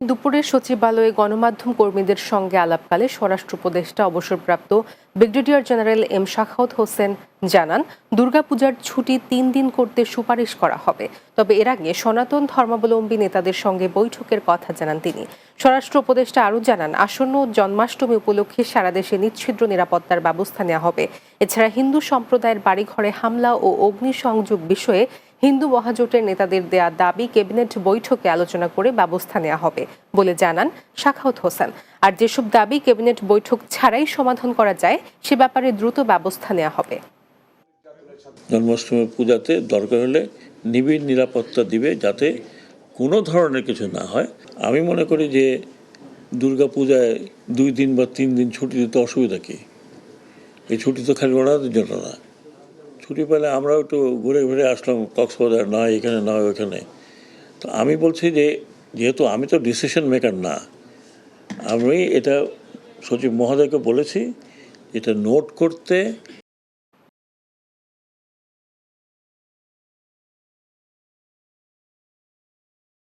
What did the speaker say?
দুপুরে সচিবালয়ে গণমাধ্যম কর্মীদের সঙ্গে আলাপকালে স্বরাষ্ট্র উপদেষ্টা অবসরপ্রাপ্ত brigadier general M Shakhawat Hossain জানান, দুর্গাপূজার ছুটি তিন দিন করতে সুপারিশ করা হবে। তবে এর আগে সনাতন ধর্মাবলম্বী নেতাদের সঙ্গে বৈঠকের কথা জানান তিনি। স্বরাষ্ট্র উপদেষ্টা আরও জানান, আসন্ন জন্মাষ্টমী উপলক্ষে সারা দেশে নিচ্ছিদ্র নিরাপত্তার ব্যবস্থা নেওয়া হবে। এছাড়া হিন্দু সম্প্রদায়ের বাড়িঘরে হামলা ও অগ্নিসংযোগ বিষয়ে হিন্দু মহাজোটের নেতাদের দেয়া দাবি ক্যাবিনেট বৈঠকে আলোচনা করে ব্যবস্থা নেওয়া হবে বলে জানান শাখাউত হোসেন। আর যেসব দাবি ক্যাবিনেট বৈঠক ছাড়াই সমাধান করা যায়, সে ব্যাপারে দ্রুত ব্যবস্থা নেওয়া হবে। জন্মাষ্টমী পূজাতে দরকার হলে নিবিড় নিরাপত্তা দিবে যাতে কোনো ধরনের কিছু না হয়। আমি মনে করি যে দুর্গা পূজায় দুই দিন বা তিন দিন ছুটি দিতে অসুবিধা কী? এই ছুটি তো খালি ওনাদের জন্য না। ছুটি পেলে আমরাও একটু ঘুরে ঘুরে আসলাম, কক্সবাজার না এখানে না ওখানে। তো আমি বলছি যে, যেহেতু আমি তো ডিসিশন মেকার না, আমি এটা সচিব মহোদয়কে বলেছি, এটা নোট করতে